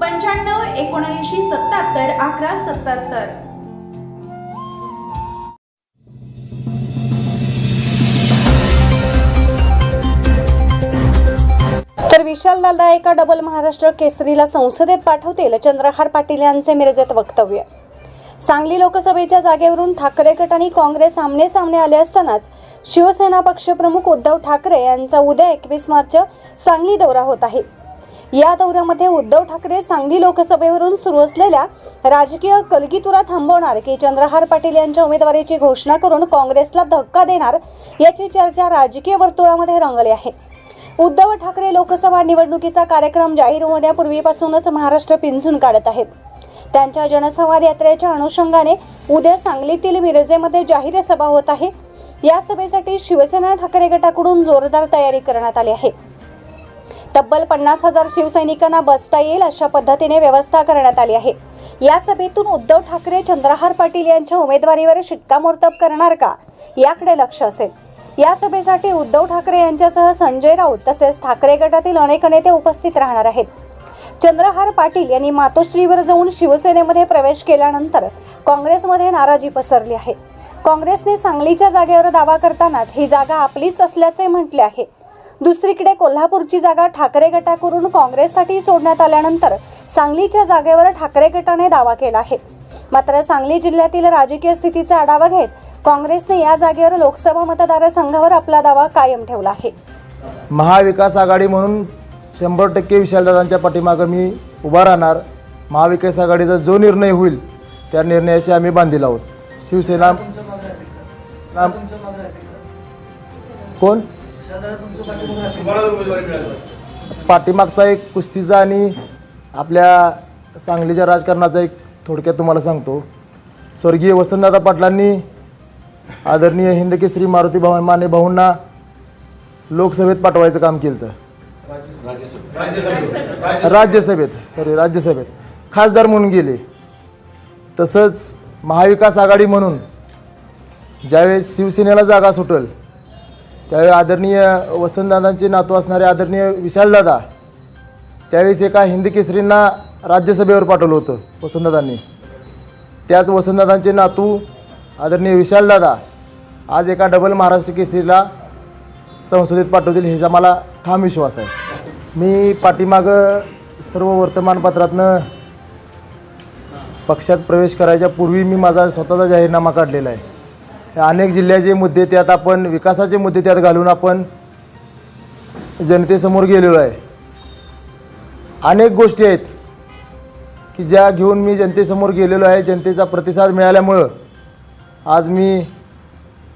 पंच्याण्णव एकोणऐंशी सत्याहत्तर अकरा सत्याहत्तर. तर विशाल दादा एका डबल महाराष्ट्र केसरीला संसदेत पाठवतील चंद्रहार पाटील यांचे मिरजेत वक्तव्य. सांगली लोकसभेच्या जागेवरून ठाकरे गट आणि काँग्रेस आमने सामने आले असतानाच शिवसेना पक्षप्रमुख उद्धव ठाकरे यांचा उद्या एकवीस मार्च सांगली दौरा होत आहे. या दौऱ्यामध्ये उद्धव ठाकरे सांगली लोकसभेवरून सुरू असलेल्या राजकीय कलगीतुरा थांबवणार की. चंद्रहार पाटील यांच्या उमेदवारीची घोषणा करून काँग्रेसला धक्का देणार याची चर्चा राजकीय वर्तुळामध्ये रंगली आहे. उद्धव ठाकरे लोकसभा निवडणुकीचा कार्यक्रम जाहीर होण्यापूर्वीपासूनच महाराष्ट्र पिंजून काढत आहेत. त्यांच्या जनसंवाद यात्रेच्या अनुषंगाने उद्या सांगलीतील मिरजेमध्ये जाहीर सभा होत आहे. या सभेसाठी शिवसेना ठाकरे गटाकडून जोरदार तयारी करण्यात आली आहे. तब्बल पन्नास हजार शिवसैनिकांना बसता येईल अशा पद्धतीने व्यवस्था करण्यात आली आहे. या सभेतून उद्धव ठाकरे चंद्रहार पाटील यांच्या उमेदवारीवर शिक्कामोर्तब करणार का? याकडे लक्ष असेल. या सभेसाठी उद्धव ठाकरे यांच्यासह संजय राऊत तसेच ठाकरे गटातील अनेक नेते उपस्थित राहणार आहेत. चंद्रहार पाटील यांनी मातोश्रीवर जाऊन शिवसेनेमध्ये प्रवेश केल्यानंतर काँग्रेसमध्ये नाराजी पसरली आहे. काँग्रेसने सांगलीच्या जागेवर दावा करतानाच ही जागा आपलीच असल्याचे म्हटले आहे. दुसरीकडे कोल्हापूरची जागा ठाकरे गटाकडून काँग्रेससाठी सोडण्यात आल्यानंतर सांगलीच्या जागेवर ठाकरे गटाने दावा केला आहे. मात्र सांगली जिल्ह्यातील राजकीय स्थितीचा आढावा घेत काँग्रेसने या जागेवर लोकसभा मतदारसंघावर आपला दावा कायम ठेवला आहे. महाविकास आघाडी म्हणून शंभर टक्के विशालदादांच्या पाठीमागं मी उभा राहणार. महाविकास आघाडीचा जो निर्णय होईल त्या निर्णयाशी आम्ही बांधील आहोत. शिवसेना कोण? पाठीमागचा एक कुस्तीचा आणि आपल्या सांगलीच्या राजकारणाचा एक थोडक्यात तुम्हाला सांगतो. स्वर्गीय वसंतदादा पाटलांनी आदरणीय हिंदकेसरी मारुती भाऊ माने भाऊंना लोकसभेत पाठवायचं काम केलं तर राज्यसभेत सॉरी राज्यसभेत. खासदार म्हणून गेले. तसंच महाविकास आघाडी म्हणून ज्यावेळेस शिवसेनेला जागा सुटल त्यावेळी आदरणीय वसंतदादांचे नातू असणारे आदरणीय विशालदादा त्यावेळेस एका हिंदी केसरींना राज्यसभेवर पाठवलं होतं वसंतदादांनी. त्याच वसंतदादांचे नातू आदरणीय विशालदादा आज एका डबल महाराष्ट्र केसरीला संसदेत पाठवतील ह्याचा मला ठाम विश्वास आहे. मी पाठीमागं सर्व वर्तमानपत्रातनं पक्षात प्रवेश करायच्या पूर्वी मी माझा स्वतःचा जाहीरनामा काढलेला आहे. अनेक जिल्ह्याचे मुद्दे त्यात आपण विकासाचे मुद्दे त्यात घालून आपण जनतेसमोर गेलेलो आहे. अनेक गोष्टी आहेत की ज्या घेऊन मी जनतेसमोर गेलेलो आहे. जनतेचा प्रतिसाद मिळाल्यामुळं आज मी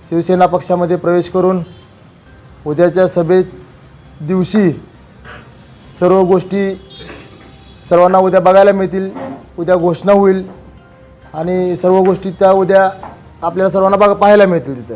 शिवसेना पक्षामध्ये प्रवेश करून उद्याच्या सभे दिवशी सर्व गोष्टी सर्वांना उद्या बघायला मिळतील उद्या घोषणा होईल आणि सर्व गोष्टी त्या उद्या आपल्याला सर्वांना बघा पाहायला मिळतील तिथं.